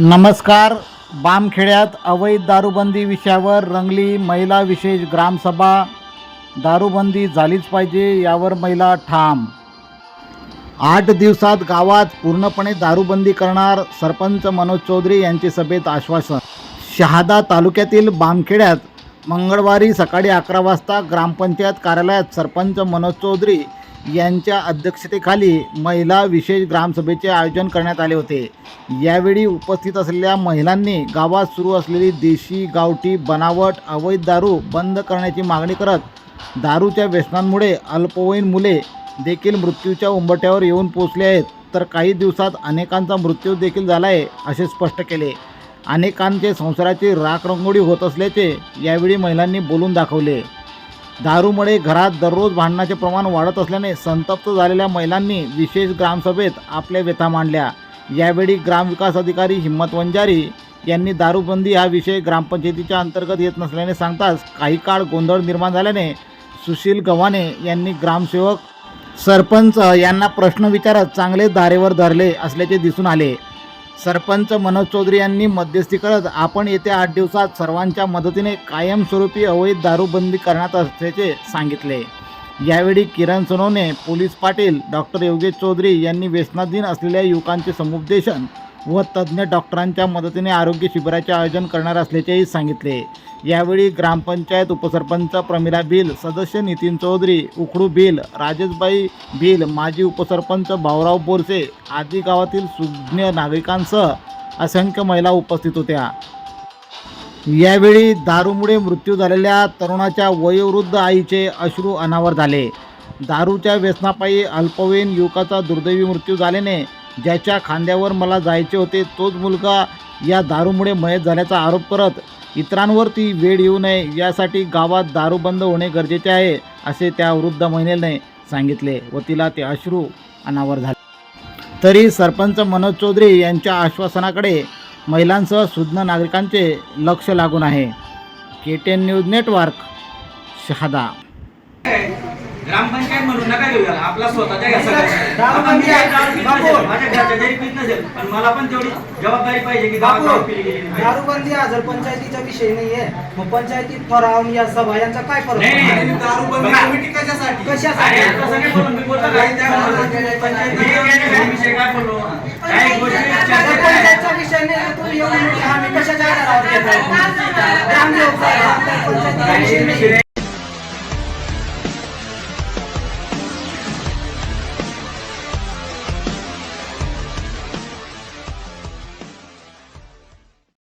नमस्कार. बामखेड्यात अवैध दारूबंदी विषयावर रंगली महिला विशेष ग्रामसभा. दारूबंदी झालीच पाहिजे यावर महिला ठाम. आठ दिवसात गावात पूर्णपणे दारूबंदी करणार सरपंच मनोज चौधरी यांचे सभेत आश्वासन. शहादा तालुक्यातील बामखेड्यात मंगळवारी सकाळी अकरा वाजता ग्रामपंचायत कार्यालयात सरपंच मनोज चौधरी यांच्या अध्यक्षतेखाली महिला विशेष ग्रामसभेचे आयोजन करण्यात आले होते. यावेळी उपस्थित असलेल्या महिलांनी गावात सुरू असलेली देशी गावठी बनावट अवैध दारू बंद करण्याची मागणी करत दारूच्या व्यसनांमुळे अल्पवयीन मुले देखील मृत्यूच्या उंबट्यावर येऊन पोचले आहेत. तर काही दिवसात अनेकांचा मृत्यू देखील झाला आहे असे स्पष्ट केले. अनेकांचे संसाराची राखरंगोळी होत असल्याचे यावेळी महिलांनी बोलून दाखवले. दारूमुळे घरात दररोज भांडणाचे प्रमाण वाढत असल्याने संतप्त झालेल्या महिलांनी विशेष ग्रामसभेत आपल्या व्यथा मांडल्या. यावेळी ग्रामविकास अधिकारी हिम्मत वंजारी यांनी दारूबंदी हा विषय ग्रामपंचायतीच्या अंतर्गत येत नसल्याने सांगताच काही काळ गोंधळ निर्माण झाल्याने सुशील गव्हाणे यांनी ग्रामसेवक सरपंच यांना प्रश्न विचारत चांगले दारेवर धरले असल्याचे दिसून आले. सरपंच मनोज चौधरी यांनी मध्यस्थी करत आपण येत्या आठ दिवसात सर्वांच्या मदतीने कायमस्वरूपी अवैध दारूबंदी करण्यात असल्याचे सांगितले. यावेळी किरण सोनवणे पोलीस पाटील डॉक्टर योगेश चौधरी यांनी व्यसनाधीन असलेल्या युवकांचे समुपदेशन व तज्ज्ञ डॉक्टरांच्या मदतीने आरोग्य शिबिराचे आयोजन करणार असल्याचेही सांगितले. यावेळी ग्रामपंचायत उपसरपंच प्रमिला बिल सदस्य नितीन चौधरी उखडू बिल राजेशबाई बिल माजी उपसरपंच भाऊराव बोरसे आदी गावातील सुज्ञ नागरिकांसह असंख्य महिला उपस्थित होत्या. यावेळी दारूमुळे मृत्यू झालेल्या तरुणाच्या वयोवृद्ध आईचे अश्रू अनावर झाले. दारूच्या व्यसनापायी अल्पवयीन युवकाचा दुर्दैवी मृत्यू झाल्याने ज्याच्या खांद्यावर मला जायचे होते तोच मुलगा या दारूमुळे मयत झाल्याचा आरोप करत इतरांवर ती वेळ येऊ नये यासाठी गावात दारू बंद होणे गरजेचे आहे असे त्या वृद्ध महिलेने सांगितले व तिला ते अश्रू अनावर झाले. तरी सरपंच मनोज चौधरी यांच्या आश्वासनाकडे महिलांसह सुज्ञ नागरिकांचे लक्ष लागून आहे. K ten news network Shahada. ग्रामपंचायत म्हणून नका घेऊ याला आपला स्वतःच्या घ्या सगळं. दारू आपण बंदी मी आहे. दारू पीत बापू. नसेल, माझ्या घरच्या जरी पीत नसेल पण मला पण तेवढी जबाबदारी पाहिजे की गावात दारू पिली गेली नाही. दारूबंदी हा जर पंचायतीचा विषय नाहीये मग पंचायतीत ठराव या सभा यांचा काय फरक नाही, नाही, दारूबंदी बघा. कमिटी कशासाठी कशासाठी? अरे, तसं नाही बोलून मी बोलतो का? नाही, त्या मी पंचायतीत- त्या विषयी काय बोललो काही गोष्टी जर चर्चा काय? पंचायतचा विषय नाही एवढी मोठी हमी कशाच्या आधारावर विषय नाही.